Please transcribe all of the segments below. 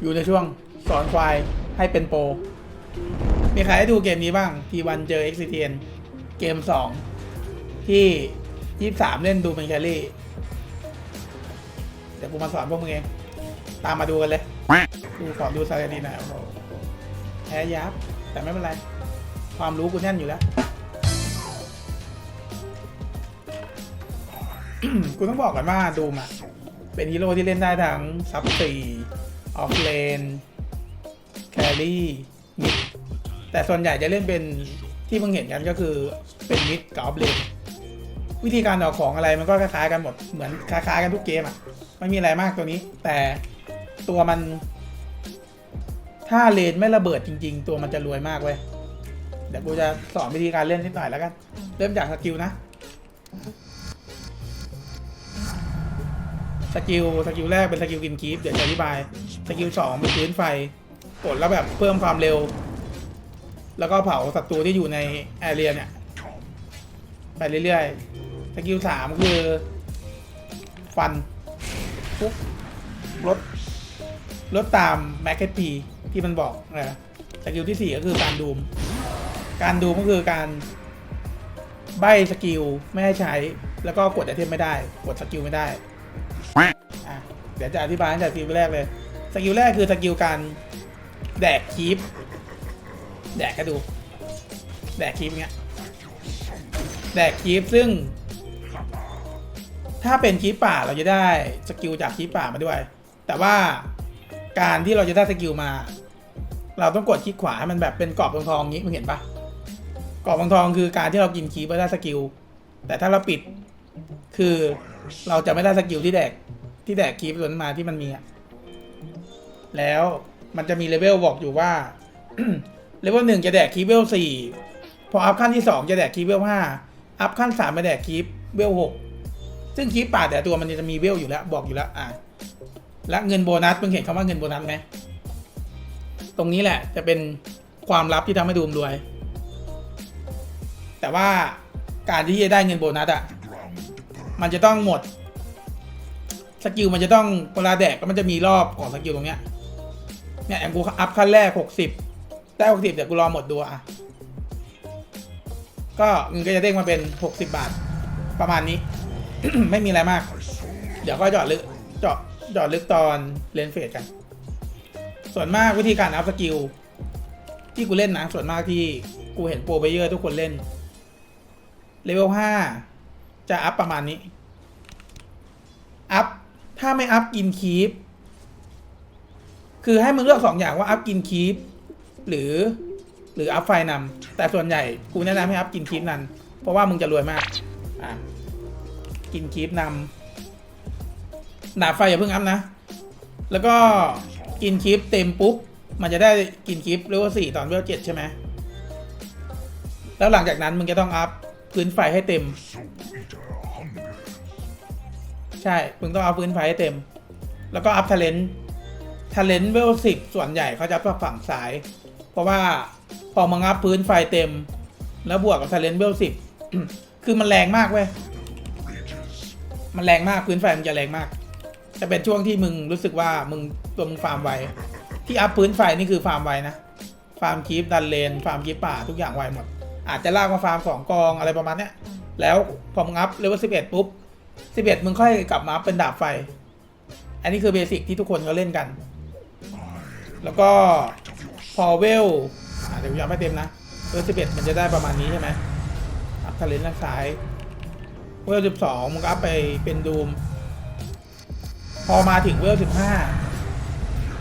อยู่ในช่วงสอนควายให้เป็นโปร มีใครได้ดูเกมนี้บ้าง T1 เจอ XCTN เกม 2 ที่ 23 เล่นดูเป็นแครี่ เดี๋ยวกูมาสอนพวกมึงเอง ตามมาดูกันเลย ดูขอดูสารดีหน่อยโอ้โหแพ้ยับ แต่ไม่เป็นไร ความรู้กูแน่นอยู่แล้ว กูต้องบอกกันว่าดูมอะเป็นฮีโร่ที่เล่นได้ทั้งซับสี่ ออฟเลนแครี่มิดแต่ส่วนใหญ่จะเล่นเป็นที่มึงเห็นกันก็คือเป็นมิดกับออฟเลนวิธีการออกของอะไรมันก็คล้ายๆกันหมดเหมือนคล้ายๆกันทุกเกมอะไม่มีอะไรมากตัวนี้ แต่ตัวมัน ถ้าเลนไม่ระเบิดจริง ๆ ตัวมันจะรวยมากเว้ยเดี๋ยวกูจะสอนวิธีการเล่นนิดหน่อยแล้วกัน เริ่มจากสกิลนะสกิลสกิลแรกเป็นสกิลกินคีฟเดี๋ยวจะอธิบาย สกิลสองเป็นพื้นไฟกดแล้วแบบเพิ่มความเร็ว แล้วก็เผาศัตรูที่อยู่ในแอเรียเนี่ยไปเรื่อยๆสกิลสามคือฟันปุ๊บลดลดตามแม็กเก็ตพีที่มันบอกนะสกิลที่สี่ก็คือการดูม การดูมก็คือการใบสกิลไม่ให้ใช้ แล้วก็กดไอเทมไม่ได้ กดสกิลไม่ได้ เดี๋ยวจะอธิบายตั้งแต่สกิลแรกเลย สกิลแรกคือสกิลการแดกคีปแดกก็ดู แดกคีปเงี้ย แดกคีปซึ่ง ถ้าเป็นคีปป่าเราจะได้สกิลจากคีปป่ามาด้วย แต่ว่าการที่เราจะได้สกิลมา เราต้องกดคลิกขวาให้มันแบบเป็นกรอบทองๆงี้มึงเห็นปะกรอบทองๆคือการที่เรากินคีปแล้วได้สกิล แต่ถ้าเราปิดคือเราจะไม่ได้สกิลที่แดกที่แดกคีปส่วนนั้นมาที่มันมีอะ แล้วมันจะมีเลเวลบอกอยู่ว่า เลเวลหนึ่งจะแดกคีเวลสี่พออัพขั้นที่สองจะแดกคีเวลห้าอัพขั้นสามไปแดกคีเวลหกซึ่งคีปป่าแต่ตัวมันจะมีเวลอยู่แล้วบอกอยู่แล้วอะและเงินโบนัสมึงเห็นคำว่าเงินโบนัสไหมตรงนี้แหละจะเป็นความลับที่ทำให้ดูมรวย แต่ว่าการที่จะได้เงินโบนัสอะมันจะต้องหมดสกิลมันจะต้องเวลาแดกก็มันจะมีรอบของสกิลตรงเนี้ย เนี่ยแอมกูอัพขั้นแรกหกสิบได้หกสิบเดี๋ยวกูรอหมดดูอะ ก็เงินก็จะเด้งมาเป็นหกสิบาท ประมาณนี้ ไม่มีอะไรมาก เดี๋ยวก็จาะลึกจาะเจาะลึกตอนเลนเฟสกัน ส่วนมากวิธีการอัพสกิลที่กูเล่นนะส่วนมากที่กูเห็นโปรเบเยอร์ทุกคนเล่นเลเวลห้าจะอัพประมาณนี้ อัพ ถ้าไม่อัพกินคีป คือให้มึงเลือกสองอย่างว่าอัพกินคีปหรือ หรืออัพไฟนำแต่ส่วนใหญ่กูแนะนำให้อัพกินคีปนั้น เพราะว่ามึงจะรวยมากอะกินคีปนำดาบไฟอย่าเพิ่งอัพนะ แล้วก็กินคีปเต็มปุ๊บ มันจะได้กินคีปเลเวลสี่ตอนเลเวลเจ็ดใช่ไหมแล้วหลังจากนั้นมึงจะต้องอัพพื้นไฟให้เต็ม ใช่ มึงต้องเอาพื้นไฟให้เต็ม แล้วก็อัพเทเลน ทเลนเวลสิบส่วนใหญ่เขาจะอัพฝั่งซ้าย เพราะว่าพอมึงอัพพื้นไฟเต็ม แล้วบวกกับทเลนเวลสิบคือมันแรงมากเว้ยมันแรงมากพื้นไฟมันจะแรงมาก จะเป็นช่วงที่มึงรู้สึกว่ามึงตัวมึงฟาร์มไวที่อัพพื้นไฟนี่คือฟาร์มไวนะฟาร์มคีฟดันเลนฟาร์มคีฟป่าทุกอย่างไวหมด อาจจะลากมาฟาร์มสองกองอะไรประมาณเนี้ยแล้วพอมึงอัพเลเวลสิบเอ็ดปุ๊บสิบเอ็ดมึงค่อยกลับมาอัพเป็นดาบไฟ อันนี้คือเบสิกที่ทุกคนเขาเล่นกัน แล้วก็พอเวลเดี๋ยวย้ำให้เต็มนะเวลสิบเอ็ดมันจะได้ประมาณนี้ใช่ไหมอัพทะเลนด้านซ้ายเวลสิบสองมึงก็อัพไปเป็นดูม พอมาถึงเวลสิบห้า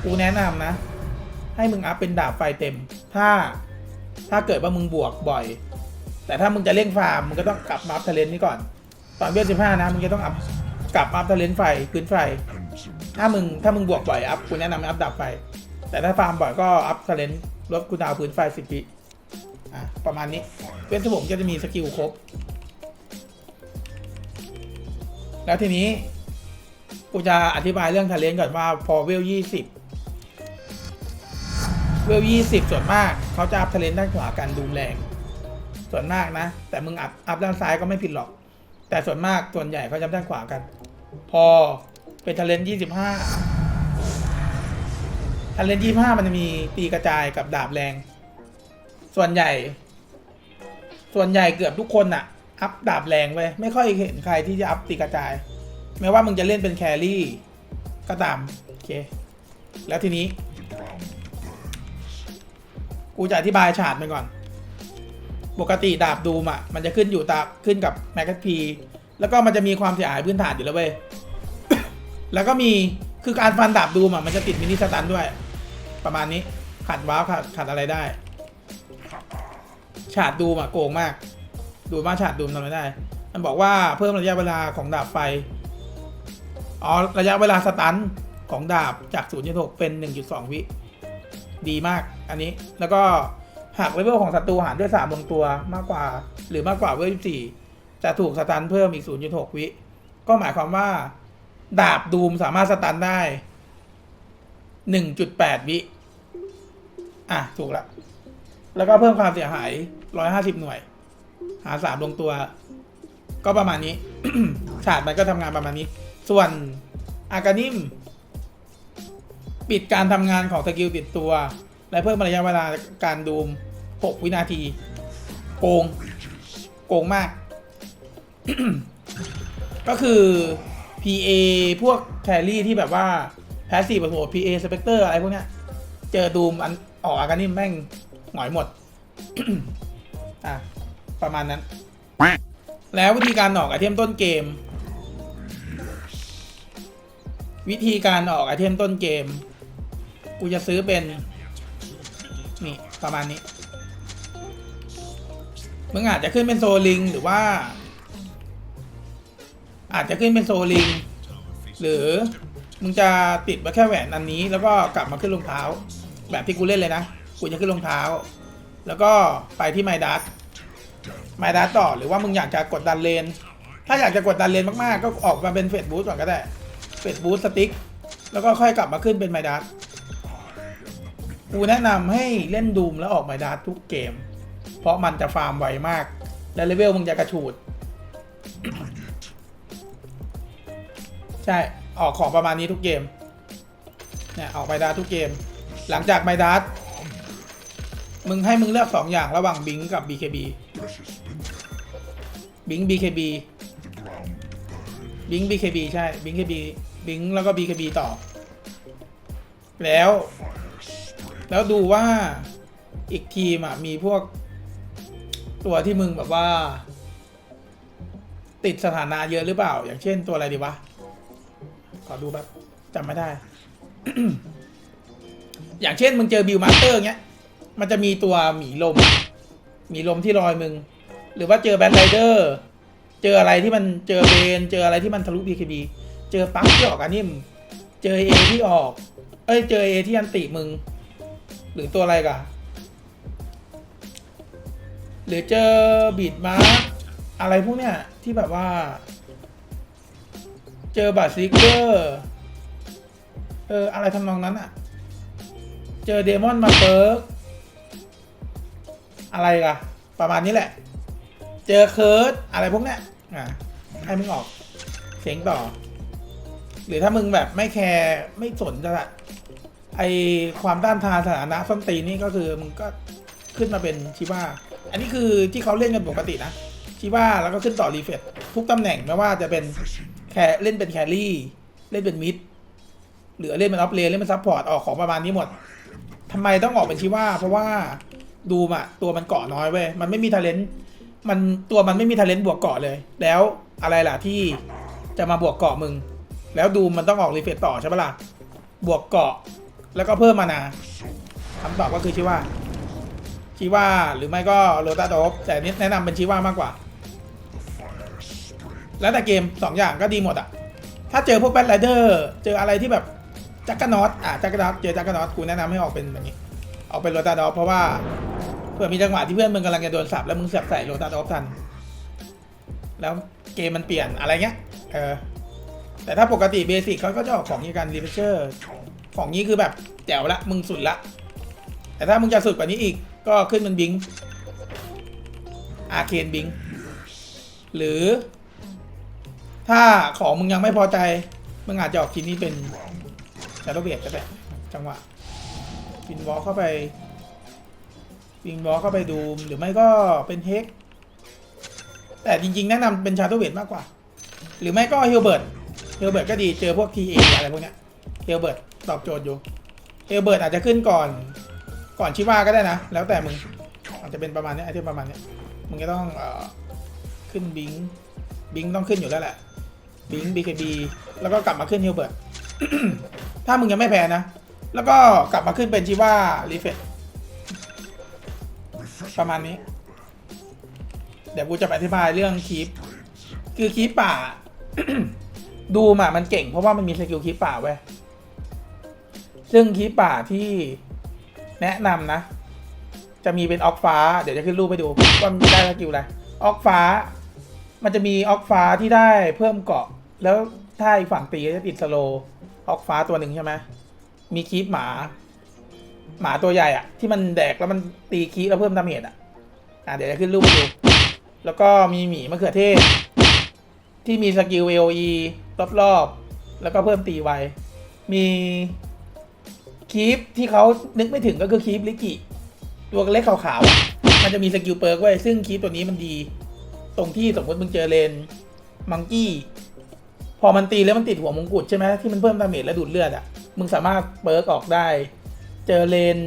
กูแนะนำนะ ให้มึงอัพเป็นดาบไฟเต็ม ถ้าถ้าเกิดว่ามึงบวกบ่อย แต่ถ้ามึงจะเร่งฟาร์มมึงก็ต้องกลับมาอัพทะเลนนี้ก่อน ตอนเวลสิบห้านะมึงจะต้องอัพกลับมาอัพทะเลนไฟพื้นไฟถ้ามึงถ้ามึงบวกบ่อยอัพกูแนะนำให้อัพดับไฟ แต่ถ้าฟาร์มบ่อยก็อัพทะเลนลดกูดาวพื้นไฟสิบปีอะประมาณนี้เว้นที่ผมก็จะมีสกิลครบ แล้วทีนี้กูจะอธิบายเรื่องทะเลนก่อนว่าพอเวลยี่สิบเวลยี่สิบส่วนมากเขาจะอัพทะเลนด้านขวากันดูแรง ส่วนมากนะ แต่มึงอัพอัพด้านซ้ายก็ไม่ผิดหรอก แต่ส่วนมากส่วนใหญ่เขาจะด้านขวากัน พอเป็นทะเลนยี่สิบห้า ทันเลนยี่ห้ามันจะมีตีกระจายกับดาบแรง ส่วนใหญ่ ส่วนใหญ่เกือบทุกคนอะอัพดาบแรงไปไม่ค่อยเห็นใครที่จะอัพตีกระจาย ไม่ว่ามึงจะเล่นเป็นแครี่ ก็ตาม โอเค แล้วทีนี้ กูจะอธิบายฉาดมันก่อน ปกติดาบดูมอะมันจะขึ้นอยู่ตาขึ้นกับแมกกาพีแล้วก็มันจะมีความเสียหายพื้นฐานอยู่แล้วเว้ย แล้วก็มีคือการฟันดาบดูมอะมันจะติดมินิสตันด้วย ประมาณนี้ขัดว้าวขัดขัดอะไรได้ ฉาดดูมอะโกงมาก ดูมาฉาดดูมทำอะไรได้ มันบอกว่าเพิ่มระยะเวลาของดาบไฟ อ๋อ ระยะเวลาสตันของดาบจาก0.6เป็น 1.2 วิ ดีมากอันนี้ แล้วก็หากเลเวลของศัตรูหารด้วย3ลงตัวมากกว่า หรือมากกว่าเวล14จะถูกสตันเพิ่มอีก 0.6 วิ ก็หมายความว่า ดาบดูมสามารถสตันได้ 1.8 วิ อะ ถูกละ แล้วก็เพิ่มความเสียหาย150หน่วย หาสามลงตัว ก็ประมาณนี้ ฉาดมันก็ทำงานประมาณนี้ ส่วนอากานิม ปิดการทำงานของสกิลติดตัว และเพิ่มระยะเวลาการดูม6วินาที โกง โกงมาก ก็คือ PA พวกแครี่ที่แบบว่าแพสซีฟโห PA สเปกเตอร์อะไรพวกเนี้ย เจอดูมอัน ออกอากานิมแม่งหงอยหมด อะ ประมาณนั้น แล้ววิธีการออกไอเทมต้นเกม วิธีการออกไอเทมต้นเกม กูจะซื้อเป็น นี่ประมาณนี้ มึงอาจจะขึ้นเป็นโซลิง หรือว่า อาจจะขึ้นเป็นโซลิง หรือมึงจะติดมาแค่แหวนอันนี้ แล้วก็กลับมาขึ้นรองเท้า แบบที่กูเล่นเลยนะ กูจะขึ้นรองเท้า แล้วก็ไปที่ไมดัสไมดัสต่อหรือว่ามึงอยากจะกดดันเลน ถ้าอยากจะกดดันเลนมาก ๆ ก็ออกมาเป็นเฟดบูสก่อนก็ได้ เฟดบูสสติ๊ก แล้วก็ค่อยกลับมาขึ้นเป็นไมดัสกูแนะนำให้เล่นดูมแล้วออกไมดัสทุกเกม เพราะมันจะฟาร์มไวมาก และเลเวลมึงจะกระฉูด ใช่ ออกของประมาณนี้ทุกเกม เนี่ยออกไมดัสทุกเกม หลังจากไมดัสมึงให้มึงเลือกสองอย่างระหว่างบิงกับ BKB บิง BKB บิง BKB ใช่บิง KB บิงแล้วก็ BKB ต่อ แล้ว แล้วดูว่าอีกทีมอะมีพวกตัวที่มึงแบบว่า ติดสถานะเยอะหรือเปล่า อย่างเช่นตัวอะไรดีวะ ขอดูแบบจำไม่ได้ อย่างเช่นมึงเจอบิลมาสเตอร์เงี้ย มันจะมีตัวหมีลม หมีลมที่รอยมึง หรือว่าเจอแบทไรเดอร์ เจออะไรที่มันเจอเบน เจออะไรที่มันทะลุ BKB เจอปั๊กที่ออกอันนิมเจอเอที่ออก เอ้ย เจอเอที่อันติมึง หรือตัวอะไรกะหรือเจอบีดมาร์อะไรพวกเนี้ยที่แบบว่า เจอบาซิเกอร์ เออ อะไรทำนองนั้นอะ เจอเดมอนมาเปิร์กอะไรกะประมาณนี้แหละ เจอเคิร์ดอะไรพวกเนี้ยอะให้มึงออกเสียงต่อ หรือถ้ามึงแบบไม่แคร์ไม่สนจะละไอความต้านทานสถานะส้นตีนนี่ก็คือมึงก็ขึ้นมาเป็นชิว่าอันนี้คือที่เขาเล่นกันปกตินะชิว่าแล้วก็ขึ้นต่อรีเฟตทุกตำแหน่งไม่ว่าจะเป็นแคร์เล่นเป็นแครี่ เล่นเป็นมิดหรือเล่นเป็นออฟเลนเล่นเป็นซัพพอร์ตออกของประมาณนี้หมด ทำไมต้องออกเป็นชิว่า เพราะว่าดูมอะตัวมันเกาะน้อยเว้ยมันไม่มีทาเลนต์มันตัวมันไม่มีทาเลนต์บวกเกาะเลย แล้วอะไรล่ะที่จะมาบวกเกาะมึง แล้วดูมันต้องออกรีเฟตต่อใช่ปะล่ะบวกเกาะแล้วก็เพิ่มมานาคำตอบก็คือชิว่าชิว่าหรือไม่ก็โรตาโดฟแต่นี่แนะนำเป็นชิว่ามากกว่า แล้วแต่เกมสองอย่างก็ดีหมดอะถ้าเจอพวกแบทไรเดอร์เจออะไรที่แบบ จักรนอตอะจักรนอตเจอจักรนอตกูแนะนำให้ออกเป็นแบบนี้ออกเป็นโรตาดอฟเพราะว่าเผื่อมีจังหวะที่เพื่อนมึงกำลังจะโดนสับแล้วมึงเสียบใส่โรตาดอฟทัน แล้วเกมมันเปลี่ยนอะไรเงี้ยเออแต่ถ้าปกติเบสิกเขาก็จะออกของนี้กันรีเฟชเชอร์ของนี้คือแบบแจ๋วละมึงสุดละ แต่ถ้ามึงจะสุดกว่านี้อีกก็ขึ้นเป็นบิงอาเคนบิงหรือ ถ้าของมึงยังไม่พอใจ มึงอาจจะออกทีนี้เป็น ชาร์โดเบียดก็ได้จังหวะวินวอลเข้าไปวินวอลเข้าไปดูหรือไม่ก็เป็นเฮกแต่จริงๆ แนะนำเป็นชาร์ตเวทมากกว่า หรือไม่ก็เฮลเบิร์ตเฮลเบิร์ตก็ดีเจอพวกทีเออะไรพวกเนี้ยเฮลเบิร์ตตอบโจทย์อยู่เฮลเบิร์ตอาจจะขึ้นก่อน ก่อนชิว่าก็ได้นะ แล้วแต่มึงอาจจะเป็นประมาณเนี้ยไอเทมประมาณเนี้ยมึงก็ต้องเอ่อขึ้นบิงบิงต้องขึ้นอยู่แล้วแหละบิงบีเคบีแล้วก็กลับมาขึ้นเฮลเบิร์ต ถ้ามึงยังไม่แพ้นะ แล้วก็กลับมาขึ้นเป็นชิว่ารีเฟตประมาณนี้ เดี๋ยวกูจะอธิบายเรื่องคีปคือคีปป่า ดูมามันเก่งเพราะว่ามันมีสกิลคีปป่าเว้ยซึ่งคีปป่าที่แนะนำนะ จะมีเป็นออกฟ้า เดี๋ยวจะขึ้นรูปไปดูว่ามันได้สกิลอะไรออกฟ้า มันจะมีออกฟ้าที่ได้เพิ่มเกาะ แล้วถ้าอีกฝั่งตีจะติดสโล ว์ออกฟ้าตัวหนึ่งใช่ไหมมีคีปหมา หมาตัวใหญ่อะที่มันแดกแล้วมันตีคีปแล้วเพิ่มดาเมจอะอะเดี๋ยวจะขึ้นรูปดู แล้วก็มีหมีมะเขือเทศ ที่มีสกิล AOE รอบๆแล้วก็เพิ่มตีไวมีคีปที่เขานึกไม่ถึงก็คือคีปลิกิตัวเล็กขาวๆ มันจะมีสกิลเปิร์กไว้ ซึ่งคีปตัวนี้มันดี ตรงที่สมมติมึงเจอเลน มังกี้ พอมันตีแล้วมันติดหัวมงกุฎใช่ไหมที่มันเพิ่มดาเมจและดูดเลือดอะมึงสามารถเปิร์กออกได้ เจอเลน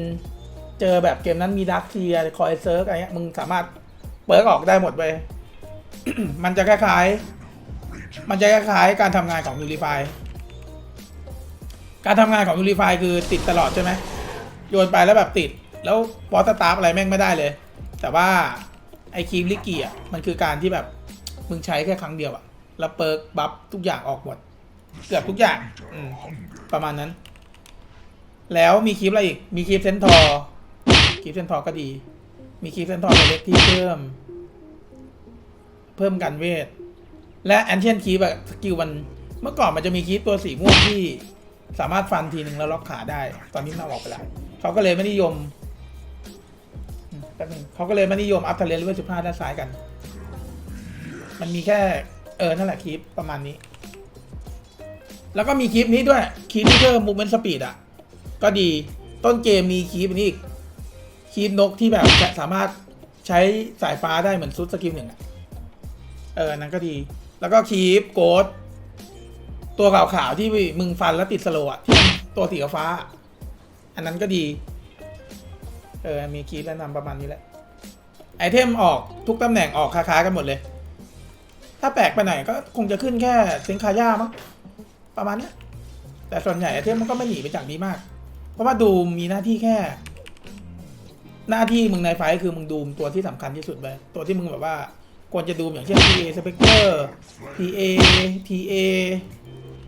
เจอแบบเกมนั้นมีดักเทียคอยเซิร์กอะไรเงี้ยมึงสามารถเปิร์กออกได้หมดไปมันจะคล้ายๆ มันจะคล้ายๆการทำงานของ Unify การทำงานของ Unify คือติดตลอดใช่ไหมโยนไปแล้วแบบติด แล้วบอสตาร์อะไรแม่งไม่ได้เลย แต่ว่าไอคีมลิกกี้อะมันคือการที่แบบมึงใช้แค่ครั้งเดียวอะ แล้วเปิร์กบัฟทุกอย่างออกหมด เกือบทุกอย่างอืมประมาณนั้น แล้วมีคลิปอะไรอีก มีคลิปเซนทอร์คลิปเซนทอร์ก็ดี มีคลิปเซนทอร์ตัวเล็กที่เพิ่ม เพิ่มกันเวท และแอนเชียนคีบอะสกิลมันเมื่อก่อนมันจะมีคีบตัวสีม่วงที่สามารถฟันทีหนึ่งแล้วล็อกขาได้ ตอนนี้มันอาออกไปแล้วเขาก็เลยไม่นิยมแป๊บนึงเขาก็เลยไม่นิยมอัพทะเลนเลเวลสิบห้าด้านซ้ายกัน มันมีแค่ เออ นั่นแหละคีปประมาณนี้ แล้วก็มีคลิปนี้ด้วยคลิปที่เพิ่มมูเมนต์สปีดอะ ก็ดีต้นเกมมีคลิปนี้อีกคลิปนกที่แบบจะสามารถใช้สายฟ้าได้เหมือนซุดสกิลหนึ่งอะ เออ นั้นก็ดี แล้วก็คีปโกดตัวขาวๆที่มึงฟันแล้วติดสโลว์อะที่ตัวสีฟ้า อันนั้นก็ดี เออ มีคีปแนะนำประมาณนี้แหละไอเทมออกทุกตำแหน่งออกคล้ายๆกันหมดเลย ถ้าแปลกไปหน่อยก็คงจะขึ้นแค่เซนคาย่ามั้งประมาณนี้แต่ส่วนใหญ่ไอเทมมันก็ไม่หนีไปจากนี้มาก เพราะว่าดูมีหน้าที่แค่ หน้าที่มึงในไฟคือมึงดูมตัวที่สำคัญที่สุดไปตัวที่มึงแบบว่าควรจะดูมอย่างเช่น TA Spectre TA TA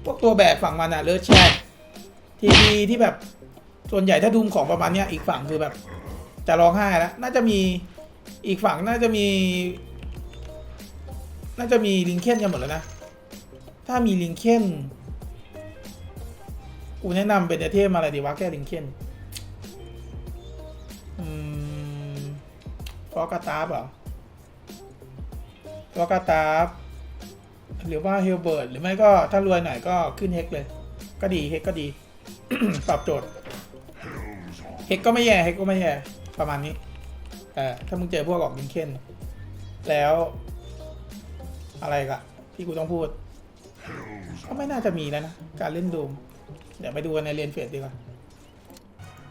พวกตัวแบบฝั่งมันอะเลอแชททีดีที่แบบส่วนใหญ่ถ้าดูมของประมาณเนี้ยอีกฝั่งคือแบบ จะร้องไห้แล้วน่าจะมีอีกฝั่งน่าจะมี น่าจะมีลิงเคนกันหมดแล้วนะ ถ้ามีลิงเคนกูแนะนำเป็นไอเทมอะไรดีวะแก้ลิงเคนอืมฟอกาตาร์บเหรอฟอกาตาร์บหรือว่าเฮลเบิร์ดหรือไม่ก็ถ้ารวยหน่อยก็ขึ้นเฮกเลย ก็ดีเฮกก็ดีตอบโจทย์เฮกก็ไม่แย่เฮกก็ไม่แย่ประมาณนี้เออถ้ามึงเจอพวกออกลิงเคนแล้ว อะไรกะที่กูต้องพูด ก็ไม่น่าจะมีแล้วนะ การเล่นดูมเดี๋ยวไปดูกันในเรียนเฟสดีกว่า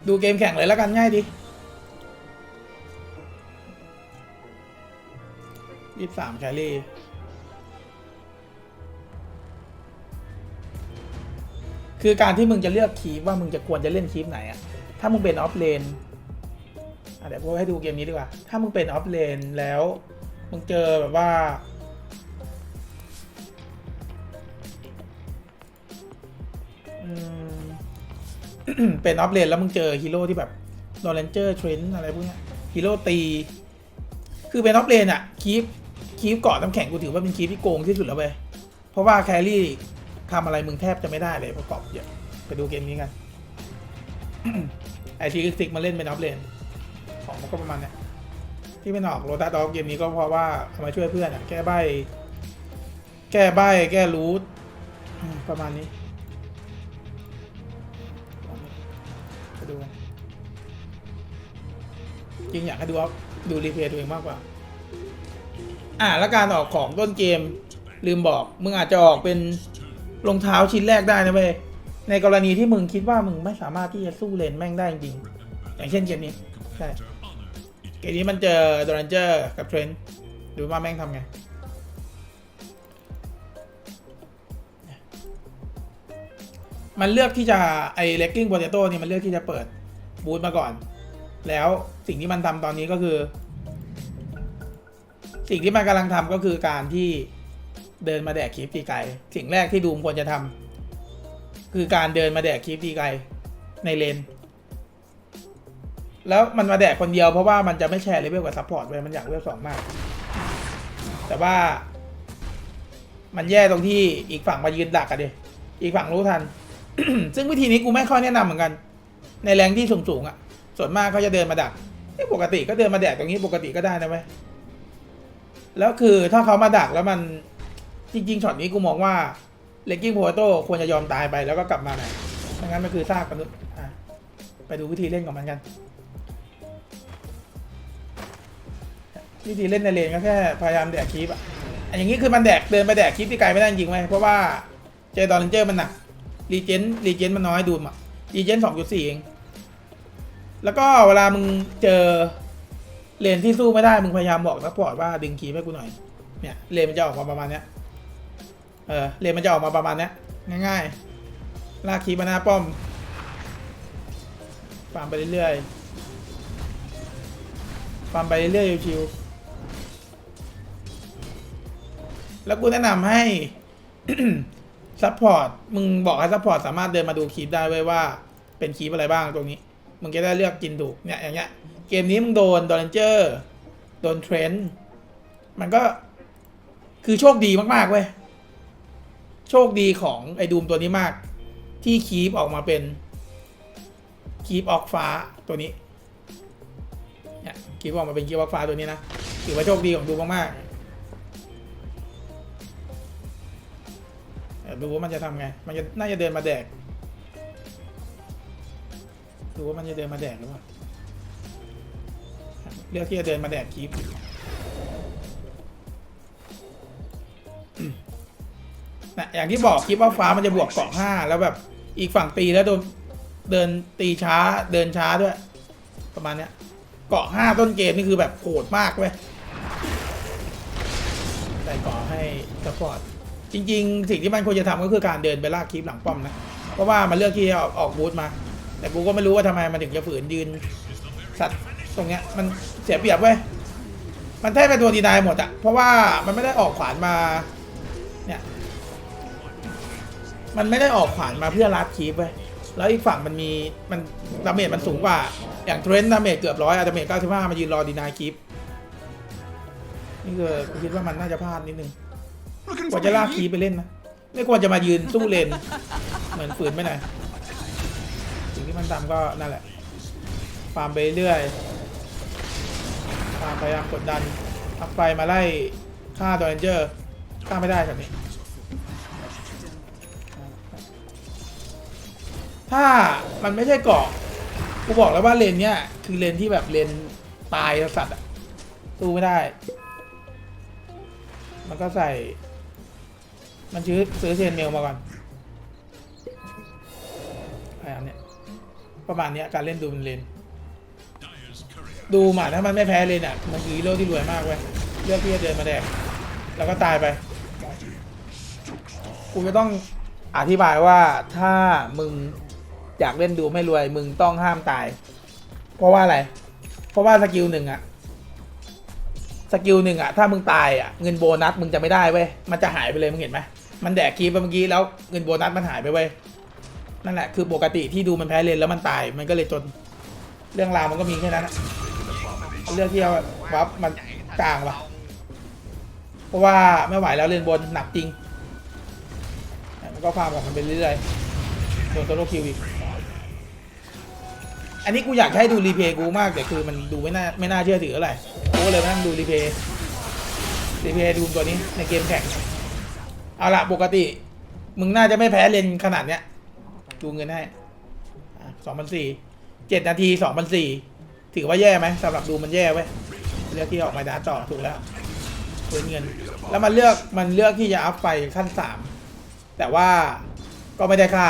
ดูเกมแข่งเลยแล้วกันง่ายดียี่สามแครี่คือการที่มึงจะเลือกคีปว่ามึงจะควรจะเล่นคีปไหนอะถ้ามึงเป็นออฟเลนเดี๋ยวกูให้ดูเกมนี้ดีกว่า ถ้ามึงเป็นออฟเลนแล้ว มึงเจอแบบว่า เป็นออฟเลนแล้วมึงเจอฮีโร่ที่แบบโดนเลนเจอร์เทรนอะไรพวกนี้ฮีโร่ตี คือเป็นออฟเลนอะคีปคีปเกาะน้ำแข็งกูถือว่าเป็นคีปที่โกงที่สุดแล้วเว้ยเพราะว่าแครี่ทำอะไรมึงแทบจะไม่ได้เลยประกอบเยอะไปดูเกมนี้กันไอทีซิกมาเล่นเป็นออฟเลนของมันก็ประมาณเนี้ยที่ไม่ออกโรตาดอฟเกมนี้ก็เพราะว่าเอามาช่วยเพื่อนอะแก้ใบ แก้ใบแก้รูทประมาณนี้ จริงอยากให้ดูว่าดูรีเพลย์ตัวเองมากกว่า อ่าแล้วการออกของต้นเกมลืมบอก มึงอาจจะออกเป็นรองเท้าชิ้นแรกได้นะเว้ยในกรณีที่มึงคิดว่ามึงไม่สามารถที่จะสู้เลนแม่งได้จริงอย่างเช่นเกมนี้ใช่เกมนี้มันเจอโดนเจอร์กับเทรนด์ดูว่าแม่งทำไงมันเลือกที่จะไอเล็กกิ้งโปเตโต้นี่มันเลือกที่จะเปิดบูธมาก่อน แล้วสิ่งที่มันทำตอนนี้ก็คือ สิ่งที่มันกำลังทำก็คือการที่เดินมาแดกคลิปตีไกลสิ่งแรกที่ดูมควรจะทำคือการเดินมาแดกคลิปตีไกลในเลน แล้วมันมาแดกคนเดียวเพราะว่ามันจะไม่แชร์เลเวลกับซัพพอร์ตไว้มันอยากเลเวลสองมาก แต่ว่า มันแย่ตรงที่อีกฝั่งมายืนดักอะดิอีกฝั่งรู้ทัน ซึ่งวิธีนี้กูไม่ค่อยแนะนำเหมือนกัน ในแรงที่สูงๆอะ ส่วนมากเขาจะเดินมาดักนี่ปกติก็เดินมาแดกตรงนี้ปกติก็ได้นะเว้ยแล้วคือถ้าเขามาดักแล้วมันจริงๆช็อตนี้กูมองว่าเลกกิ้งโพโต้ควรจะยอมตายไปแล้วก็กลับมาใหม่ไม่งั้นมันคือซากมนุษย์ไปดูวิธีเล่นของมันกัน วิธีเล่นในเลนก็แค่พยายามแดกคลิปอะอย่างนี้คือมันแดกเดินไปแดกคลิปที่ไกลไม่ได้จริงไหมเพราะว่าเจดอลเลนเจอร์มันหนักรีเจนรีเจนมันน้อยดูมอะรีเจนสองจุดสี่เอง แล้วก็เวลามึงเจอเลนที่สู้ไม่ได้ มึงพยายามบอกซัพพอร์ตว่าดึงคีย์ให้กูหน่อย เนี่ยเลนมันจะออกมาประมาณเนี้ย เออเลนมันจะออกมาประมาณเนี้ย ง่ายๆ ลากคีย์มาหน้าป้อมฟาร์มไปเรื่อยๆฟาร์มไปเรื่อยๆชิวๆแล้วกูแนะนำให้ซัพพอร์ต มึงบอกให้ซัพพอร์ตสามารถเดินมาดูคลิปได้ไว้ว่าเป็นคลิปอะไรบ้างตรงนี้ มึงจะได้เลือกกินถูกเนี่ยอย่างเงี้ยเกมนี้มึงโดนดอนเจอร์โดนเทรนด์มันก็คือโชคดีมากๆเว้ยโชคดีของไอ้ดูมตัวนี้มาก ที่คีปออกมาเป็นคีปออกฟ้าตัวนี้เนี่ยคีปออกมาเป็นคีปออกฟ้าตัวนี้นะถือว่าโชคดีของดูมากๆดูว่ามันจะทำไง มันจะน่าจะเดินมาแดก ดูว่ามันจะเดินมาแดกหรือเปล่าเลือกที่จะเดินมาแดกคลิปนะอย่างที่บอกคลิปว่าฟ้ามันจะบวกเกาะห้าแล้วแบบอีกฝั่งตีแล้วโดนเดินตีช้าเดินช้าด้วย ประมาณเนี้ยเกาะห้าต้นเกมนี่คือแบบโหดมากเว้ยใส่เกาะให้สปอร์ตจริง ๆ สิ่งที่มันควรจะทำก็คือการเดินไปลากคลิปหลังป้อมนะ เพราะว่ามันเลือกที่จะออกบูธมา แต่กูก็ไม่รู้ว่าทำไมมันถึงจะฝืนยืน สัตว์ตรงเนี้ยมันเสียเปรียบเว้ยมันแทบเป็นตัวดีนายหมดอะเพราะว่ามันไม่ได้ออกขวานมาเนี่ยมันไม่ได้ออกขวานมาเพื่อรัดคีปเว้ยแล้วอีกฝั่งมันมีมันดาเมจมันสูงกว่า อย่างเทรนด์ดาเมจเกือบร้อยอะดาเมจเก้าสิบห้ามายืนรอดีนายคีปนี่คือกูคิดว่ามันน่าจะพลาดนิดนึงกว่าจะลากคีย์ไปเล่นนะไม่ควรจะมายืนสู้เลนเหมือนฝืนไปหน อยสิ่งที่มันทำก็นั่นแหละฟาร์มไปเรื่อยฟาร์มพยายามกดดันอัพไฟมาไล่ฆ่าดอเรนเจอร์ฆ่าไม่ได้แบบนี้ ถ้ามันไม่ใช่เกาะกูบอกแล้วว่าเลนเนี้ยคือเลนที่แบบเลนตายสัตว์อะสู้ไม่ได้ มันก็ใส่ มันซื้อซื้อเชนเมลมาก่อนไอ้อันเนี้ย ประมาณเนี้ยการเล่นดูมันเลนดูหมาถ้ามันไม่แพ้เลนอะมันคือฮีโร่ที่รวยมากเว้ยเลือกที่จะเดินมาแดกแล้วก็ตายไปกูจะต้องอธิบายว่าถ้ามึงอยากเล่นดูไม่รวย มึงต้องห้ามตาย เพราะว่าอะไร เพราะว่าสกิลหนึ่งอะสกิลหนึ่งอะถ้ามึงตายอะเงินโบนัสมึงจะไม่ได้เว้ยมันจะหายไปเลยมึงเห็นไหมมันแดกคีย์ไปเมื่อกี้แล้วเงินโบนัสมันหายไปเว้ย นั่นแหละคือปกติที่ดูมันแพ้เลนแล้วมันตายมันก็เลยจนเรื่องราวมันก็มีแค่นั้นอะเรื่องที่ว่าวับมันกลางว่ะเพราะว่าไม่ไหวแล้วเลนบนหนักจริงมันก็ฟาร์มของมันไปเรื่อยๆโดนโซโลคิวอีกอันนี้กูอยากให้ดูรีเพย์กูมากแต่คือมันดูไม่น่าไม่น่าเชื่อถือเท่าไรกูเลยมานั่งดูรีเพย์รีเพย์ดูตัวนี้ในเกมแข่งเอาละปกติ มึงน่าจะไม่แพ้เลนขนาดเนี้ย ดูเงินให้สองพันสี่เจ็ดนาทีสองพันสี่ถือว่าแย่ไหมสำหรับดูมันแย่เว้ยเลือกที่ออกมาดาต่อถูกแล้วเงินเงิน แล้วมันเลือกมันเลือกที่จะอัพไฟขั้นสามแต่ว่าก็ไม่ได้ค่า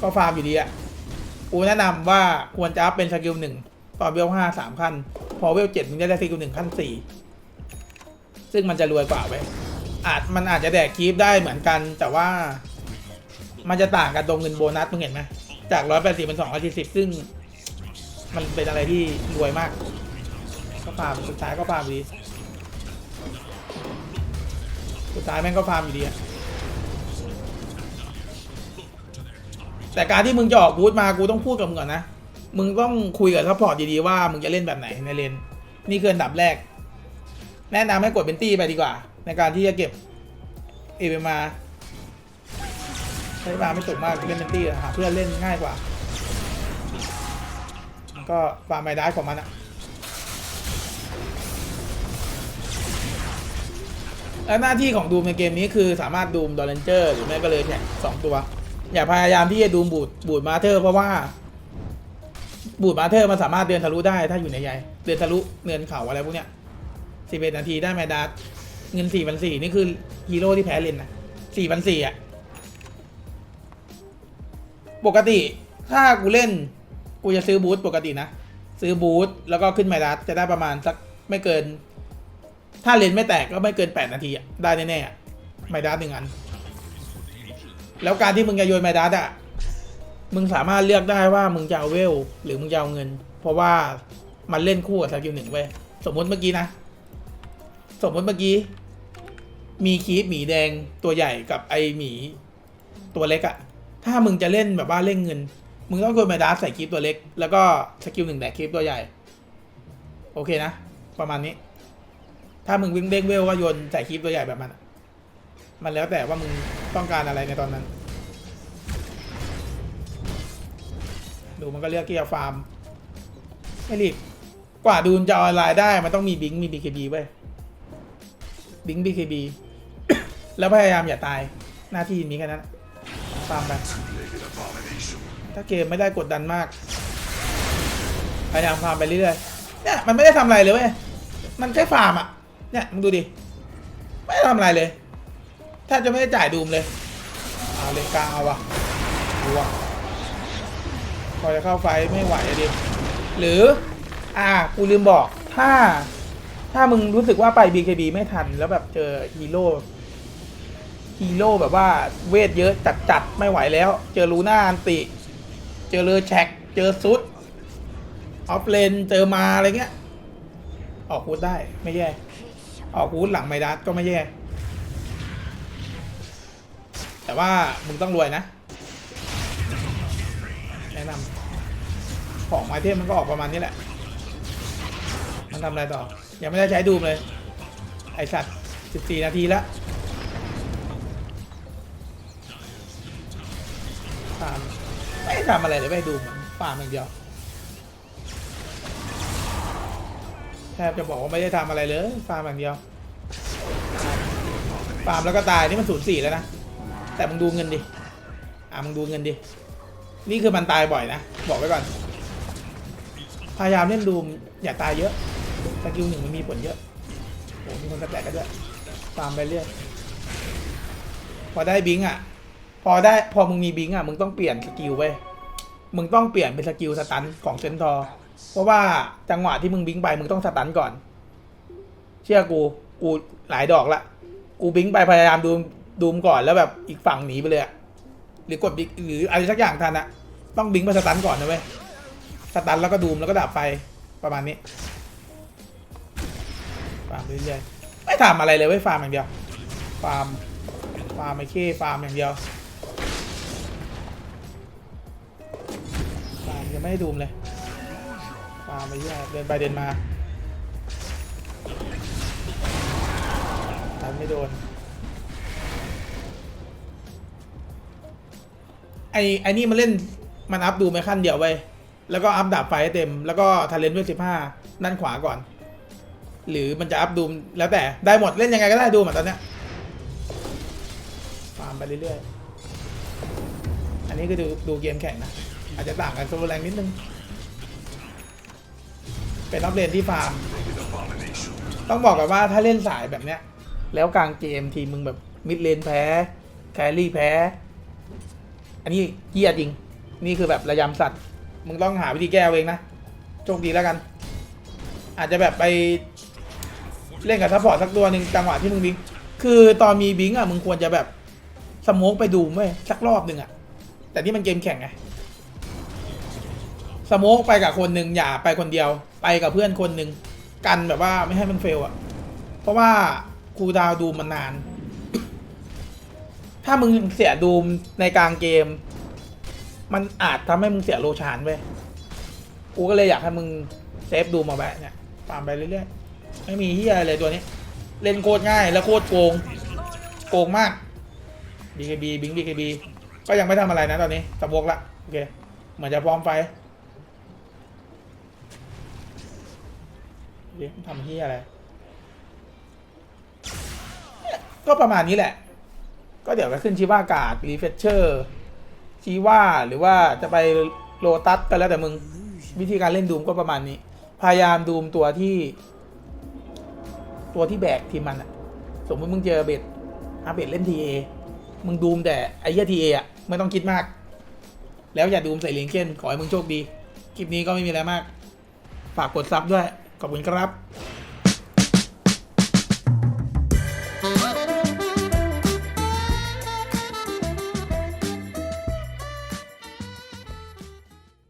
ก็ฟาร์มอยู่ดีอะกูแนะนำว่าควรจะอัพเป็นสกิลหนึ่งตอนเวลห้าสามขั้น พอเวลเจ็ดมึงจะได้สกิลหนึ่งขั้นสี่ซึ่งมันจะรวยกว่าเว้ยอาจมันอาจจะแดกคีฟได้เหมือนกันแต่ว่า มันจะต่างกันตรงเงินโบนัสมึงเห็นไหมจากร้อยแปดสิบเป็นสองร้อยสี่สิบซึ่ง มันเป็นอะไรที่รวยมาก ก็ฟาร์มสุดท้ายก็ฟาร์มอยู่ดีสุดท้ายแม่งก็ฟาร์มอยู่ดีอะแต่การที่มึงจะออกบูธมากูต้องพูดกับมึงก่อนนะ มึงต้องคุยกับซัพพอร์ตดีๆว่ามึงจะเล่นแบบไหนในเลน นี่คืออันดับแรก แนะนำให้กดเป็นตี้ไปดีกว่า ในการที่จะเก็บเอเมา ใช้มาไม่ตกมากเล่นเป็นตี้หาเพื่อนเล่นง่ายกว่า ก็ฟาร์มไมได้ของมันอะแล้วหน้าที่ของดูมในเกมนี้คือสามารถดูมดอลเลนเจอร์ หรือไม่ก็เลยแท็กสองตัว อย่าพยายามที่จะดูมบูดบูดมาเธอร์ เพราะว่าบูดมาเธอร์มันสามารถเดินทะลุได้ถ้าอยู่ในใยเดินทะลุเนินเขาอะไรพวกเนี้ยสิบเอ็ดนาทีได้ไมดัสเงินสี่พันสี่นี่คือฮีโร่ที่แพ้เลนนะสี่พันสี่อะ ปกติถ้ากูเล่นกูจะซื้อบูธปกตินะ ซื้อบูธแล้วก็ขึ้นไมดัสจะได้ประมาณสักไม่เกิน ถ้าเลนไม่แตกก็ไม่เกิน 8 นาทีได้แน่ๆไมดัสหนึ่งอัน แล้วการที่มึงจะโยนไมดัสอะมึงสามารถเลือกได้ว่ามึงจะเอาเวล หรือมึงจะเอาเงิน เพราะว่ามันเล่นคู่กับสกิลหนึ่งเว้ยสมมติเมื่อกี้นะ สมมติเมื่อกี้ มีคีปหมีแดงตัวใหญ่กับไอหมีตัวเล็กอะ ถ้ามึงจะเล่นแบบว่าเล่นเงิน มึงต้องโยนไมดัสใส่คีปตัวเล็ก แล้วก็สกิลหนึ่งแดกคีปตัวใหญ่ โอเคนะ ประมาณนี้ ถ้ามึงวิ่งเด้งเวลว่าโยนใส่คีปตัวใหญ่แบบมัน มันแล้วแต่ว่ามึงต้องการอะไรในตอนนั้น ดูมันก็เลือกที่จะฟาร์ม ไม่รีบ กว่าดูนจะออนไลน์ได้ มันต้องมีบิงค์มี BKB ไว้ยบิงค์ BKB แล้วพยายามอย่าตายหน้าที่มีแค่นั้น ฟามไป ถ้าเกมไม่ได้กดดันมาก พยายามฟาร์มไปเรื่อยๆ เนี่ยมันไม่ได้ทำอะไรเลยเว้ย มันแค่ฟาร์มอะ เนี่ยมึงดูดิ ไม่ได้ทำอะไรเลย แทบจะไม่ได้จ่ายดูมเลยเอาเลนกลางเอาวะดูวะพอจะเข้าไฟไม่ไหวอะดิ หรือ อ่า กูลืมบอก ถ้า ถ้ามึงรู้สึกว่าไป BKB ไม่ทัน แล้วแบบเจอฮีโร่ ฮีโร่แบบว่าเวทเยอะจัดจัดไม่ไหวแล้ว เจอลูน่าอันติ เจอเลอแชกเจอซุดออฟเลนเจอมาอะไรเงี้ย ออกฮูดได้ไม่แย่ ออกฮูดหลังไมดัสก็ไม่แย่ แต่ว่ามึงต้องรวยนะ แนะนำของไอเทมมันก็ออกประมาณนี้แหละ มันทำอะไรต่อ ยังไม่ได้ใช้ดูมเลย ไอสัตว์ 14 นาทีแล้ว ฟาร์มไม่ทำอะไรเลยไม่ดูเหมมันฟาร์มอย่างเดียวแทบจะบอกว่าไม่ได้ทำอะไรเลยฟาร์มอย่างเดียวฟาร์มแล้วก็ตายนี่มันศูนย์สี่แล้วนะแต่มึงดูเงินดิอะมึงดูเงินดินี่คือมันตายบ่อยนะบอกไว้ก่อนพยายามเล่นดูอย่าตายเยอะสกิลหนึ่งมันมีผลเยอะโอ้มีคนแตกกันด้วยฟาร์มไปเรื่อยพอได้บิงอะ อได้พอมึงมีบิงอะมึงต้องเปลี่ยนสกิลไว้ยมึงต้องเปลี่ยนเป็นสกิลสตันของเซนทอร์เพราะว่าจังหวะที่มึงบิงไปมึงต้องสตันก่อน เชื่อกูกูหลายดอกละกูบิงไปพยายามดูมดูมก่อนแล้วแบบอีกฝั่งหนีไปเลยอะหรือกดบิหรืออะไรสักอย่างทันอะต้องบิงไปสตันก่อนนะเว้ยสตันแล้วก็ดูมแล้วก็ดับไฟประมาณนี้ฟาร์มเรื่อยๆไม่ทำอะไรเลยเว้ยฟาร์มอย่างเดียวฟาร์มฟาร์มไม่เค้ฟาร์มอย่างเดียว ยังไม่ได้ดูมเลยฟาร์มไปเรื่อยเดินไปเดินมาทันไม่โดนไอไอนี่มันเล่นมันอัพดูไม่ขั้นเดียวไว้แล้วก็อัพดาบไฟให้เต็ม แล้วก็ทาเลนต์ด้วยสิบห้าด้านขวาก่อน หรือมันจะอัพดูมแล้วแต่ได้หมดเล่นยังไงก็ได้ดูมอะตอนเนี้ยฟาร์มไปเรื่อยๆ อันนี้ก็ดูดูเกมแข่งนะ อาจจะต่างกันโซโลแรงนิดนึง เป็นนักเรียนที่ฟาร์ม ต้องบอกกันว่าถ้าเล่นสายแบบเนี้ย แล้วกลางเกมทีมึงแบบมิดเลนแพ้ แครี่แพ้ อันนี้เกียจริง นี่คือแบบระยำสัตว์ มึงต้องหาวิธีแก้เองนะ โชคดีแล้วกัน อาจจะแบบไปเล่นกับซัพพอร์ตสักตัวหนึ่งจังหวะที่มึงบิง คือตอนมีบิงอะมึงควรจะแบบสโมกไปดูเว้ยสักรอบหนึ่งอะ แต่นี่มันเกมแข่งไง สโมกไปกับคนหนึ่งอย่าไปคนเดียว ไปกับเพื่อนคนหนึ่งกันแบบว่าไม่ให้มันเฟลอะเพราะว่าครูดาวดูมันนาน ถ้ามึงเสียดูมในกลางเกม มันอาจทำให้มึงเสียโลชานเว้ยกูก็เลยอยากให้มึงเซฟดูมาแวะเนี่ยตามไปเรื่อยๆ ไม่มีเฮียอะไรเลยตัวนี้ เล่นโคตรง่ายแล้วโคตรโกง โกงมาก BKB บิง BKB ก็ยังไม่ทำอะไรนะตอนนี้สะบกละ โอเค เหมือนจะพร้อมไฟ ดี๋ยวทำเฮียอะไรก็ประมาณนี้แหละ ก็เดี๋ยวก็ขึ้นชิว่ากาดรีเฟชเชอร์ชีว่าหรือว่าจะไปโลตัสก็แล้วแต่มึง วิธีการเล่นดูมก็ประมาณนี้ พยายามดูมตัวที่ ตัวที่แบกทีมมันอะสมมติมึงเจอเบ็ดอาเบ็ดเล่นทีเอมึงดูมแต่ไอ้เหี้ยทีเออะไม่ต้องคิดมาก แล้วอย่าดูมใส่เลียงเก้นขอให้มึงโชคดี คลิปนี้ก็ไม่มีอะไรมาก ฝากกดซับด้วย ขอบคุณครับ